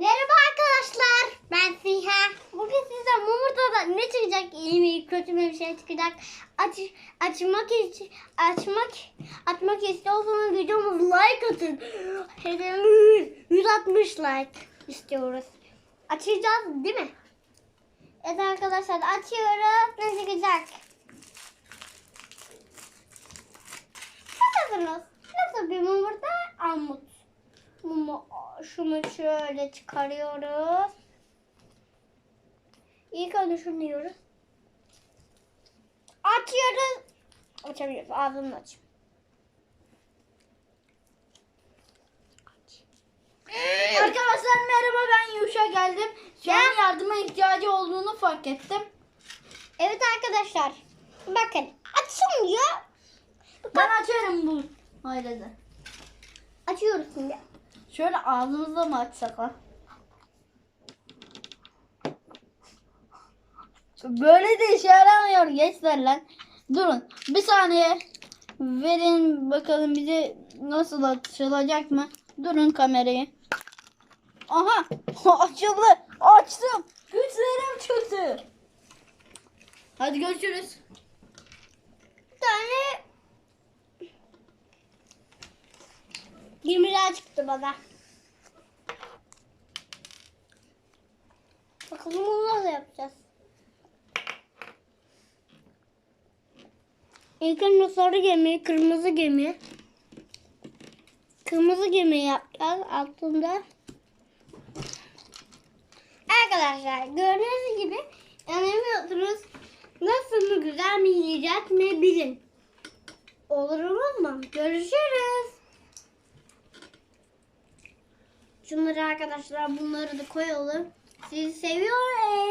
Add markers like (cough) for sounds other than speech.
Merhaba arkadaşlar. Ben Siha. Bugün size Mumurta'da ne çıkacak? İyi mi, kötü mü bir şey çıkacak? Aç, açmak için, açmak, atmak istiyorsanız videomuzu like atın. Hedefimiz 160 like istiyoruz. Açacağız değil mi? Evet arkadaşlar açıyoruz. Ne çıkacak? Şunu şöyle çıkarıyoruz. İlk önce şunu yiyoruz. Açıyoruz. Açamıyoruz. Ağzını aç. Arkadaşlar merhaba ben Yuşa geldim. Şu an Ya. yardıma ihtiyacı olduğunu fark ettim. Evet arkadaşlar. Bakın açılmıyor. Ben açarım bu ailede. Açıyoruz şimdi. Şöyle ağzımızda mı açsak ha? Böyle de işe yaramıyor gençler lan. Durun bir saniye. Verin bakalım bize nasıl açılacak mı? Durun kamerayı. Aha (laughs) açıldı. Açtım. Güçlerim çıktı. Hadi görüşürüz. Bir tane 20 lira çıktı bana. Bakalım bunu nasıl yapacağız? İlk önce sarı gemi, kırmızı gemi. Kırmızı gemi yapacağız altında. Arkadaşlar gördüğünüz gibi yanılmıyorsunuz. Nasıl mı güzel mi yiyecek mi bilin. Olur mu? Görüşürüz. Şunları arkadaşlar bunları da koyalım. Sizi seviyorum.